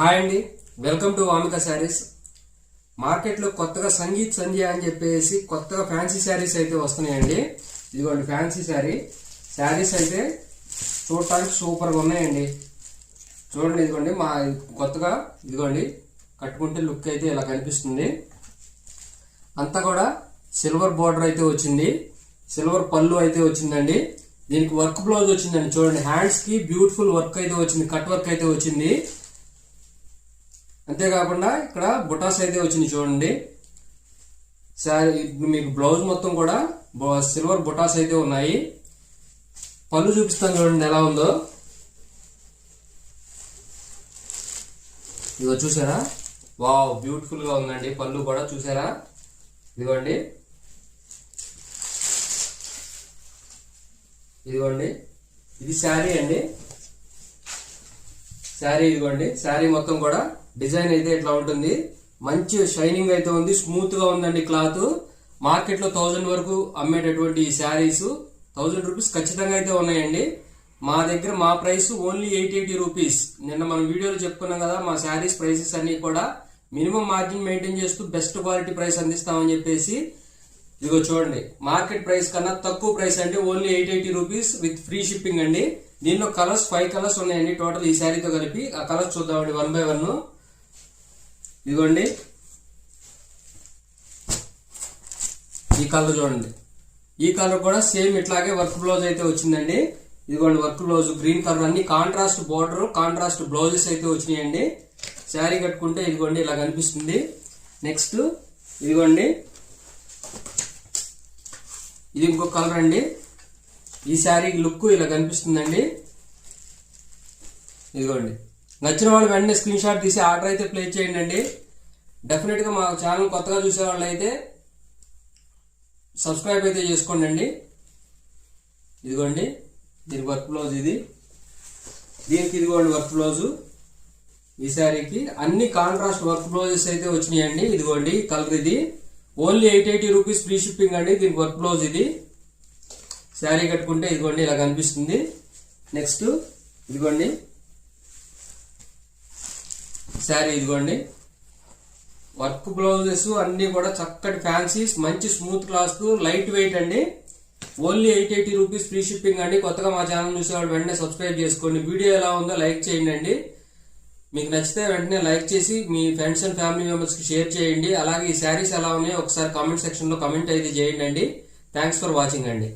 Hi అండి. Welcome to Vamika saris. మార్కెట్లో కొత్తగా సంగీత్ సంధ్య అని చెప్పేసి కొత్తగా ఫ్యాన్సీ శారీస్ అయితే వస్తున్నాయండి. ఇదిగోండి ఫ్యాన్సీ శారీ. శారీస్ అయితే చూడటానికి సూపర్గా ఉన్నాయండి. చూడండి ఇదిగోండి మా కొత్తగా ఇదిగోండి కట్టుకుంటే లుక్ అయితే ఇలా కనిపిస్తుంది. అంతా కూడా సిల్వర్ బార్డర్ అయితే వచ్చింది. సిల్వర్ పళ్ళు అయితే వచ్చిందండి. దీనికి వర్క్ బ్లౌజ్ వచ్చిందండి. చూడండి హ్యాండ్స్కి బ్యూటిఫుల్ వర్క్ అయితే వచ్చింది. కట్ వర్క్ అయితే వచ్చింది. అంతేకాకుండా ఇక్కడ బుటాస్ అయితే వచ్చింది చూడండి. శారీ మీకు బ్లౌజ్ మొత్తం కూడా సిల్వర్ బుటాస్ అయితే ఉన్నాయి. పళ్ళు చూపిస్తాను చూడండి ఎలా ఉందో. ఇదిగో చూసారా? వావ్ బ్యూటిఫుల్గా ఉందండి. పళ్ళు కూడా చూసారా? ఇదిగోండి. ఇదిగోండి. ఇది శారీ అండి. శారీ ఇదిగోండి. శారీ మొత్తం కూడా డిజైన్ అయితే ఇట్లా ఉంటుంది? మంచి షైనింగ్ అయితే ఉంది స్మూత్గా ఉందండి క్లాత్. మార్కెట్లో థౌజండ్ వరకు అమ్మేటటువంటి ఈ శారీస్. థౌజండ్ రూపీస్ ఖచ్చితంగా అయితే ఉన్నాయండి. మా దగ్గర మా price only eight eighty rupees. నిన్న మనం వీడియోలో చెప్పుకున్నాం కదా మా శారీస్ ప్రైసెస్ అన్ని కూడా మినిమం మార్జిన్ మెయింటైన్ చేస్తూ బెస్ట్ క్వాలిటీ ప్రైస్ అందిస్తామని చెప్పేసి ఇదిగో చూడండి. మార్కెట్ ప్రైస్ కన్నా తక్కువ ప్రైస్ అంటే only eight eighty rupees with free shipping అండి. దీనిలో కలర్స్ ఫైవ్ కలర్స్ ఉన్నాయండి టోటల్ ఈ శారీతో కలిపి. ఆ కలర్స్ చూద్దామండి వన్ బై వన్. ఇదిగోండి. ఈ కలర్ చూడండి. ఈ కలర్ కూడా సేమ్ ఇట్లాగే వర్క్ బ్లౌజ్ అయితే వచ్చిందండి. ఇదిగోండి వర్క్ బ్లౌజ్ గ్రీన్ కలర్ అన్ని కాంట్రాస్ట్ బార్డర్ కాంట్రాస్ట్ బ్లౌజెస్ అయితే వచ్చినాయండి. శారీ కట్టుకుంటే ఇదిగోండి ఇలా కనిపిస్తుంది. నెక్స్ట్ ఇదిగోండి. ఇది ఇంకో కలర్ అండి. ఈ శారీ లుక్ ఇలా కనిపిస్తుందండి. ఇదిగోండి. నచ్చిన వాళ్ళు వెంటనే స్క్రీన్ షాట్ తీసి ఆర్డర్ అయితే ప్లేస్ చేయండి అండి డెఫినెట్గా మా ఛానల్ కొత్తగా చూసే వాళ్ళు అయితే సబ్స్క్రైబ్ అయితే చేసుకోండి అండి ఇదిగోండి దీని వర్క్ బ్లౌజ్ ఇది. దీనికి ఇదిగోండి వర్క్ బ్లౌజ్. ఈ శారీకి అన్ని కాంట్రాస్ట్ వర్క్ బ్లౌజెస్ అయితే వచ్చినాయండి. ఇదిగోండి కలర్ ఇది. Only eight eighty rupees free shipping అండి దీనికి వర్క్ బ్లౌజ్ ఇది. శారీ కట్టుకుంటే ఇదిగోండి ఇలా కనిపిస్తుంది. నెక్స్ట్ ఇదిగోండి. శారీ ఇదిగోండి. వర్క్ బ్లౌజెస్ అన్ని కూడా చక్కటి ఫ్యాన్సీస్ మంచి స్మూత్ క్లాత్ లైట్ వెయిట్ అండి. Only eight eighty rupees free shipping అండి. కొత్తగా మా ఛానల్ చూసేవాళ్ళు వెంటనే సబ్స్క్రైబ్ చేసుకోండి. వీడియో ఎలా ఉందో లైక్ చేయండి అండి. మీకు నచ్చితే వెంటనే లైక్ చేసి మీ ఫ్రెండ్స్ అండ్ ఫ్యామిలీ మెంబర్స్కి షేర్ చేయండి. అలాగే ఈ శారీస్ ఎలా ఉన్నాయో ఒకసారి కామెంట్ సెక్షన్లో కమెంట్ అయితే చేయండి అండి. థ్యాంక్స్ ఫర్ వాచింగ్ అండి.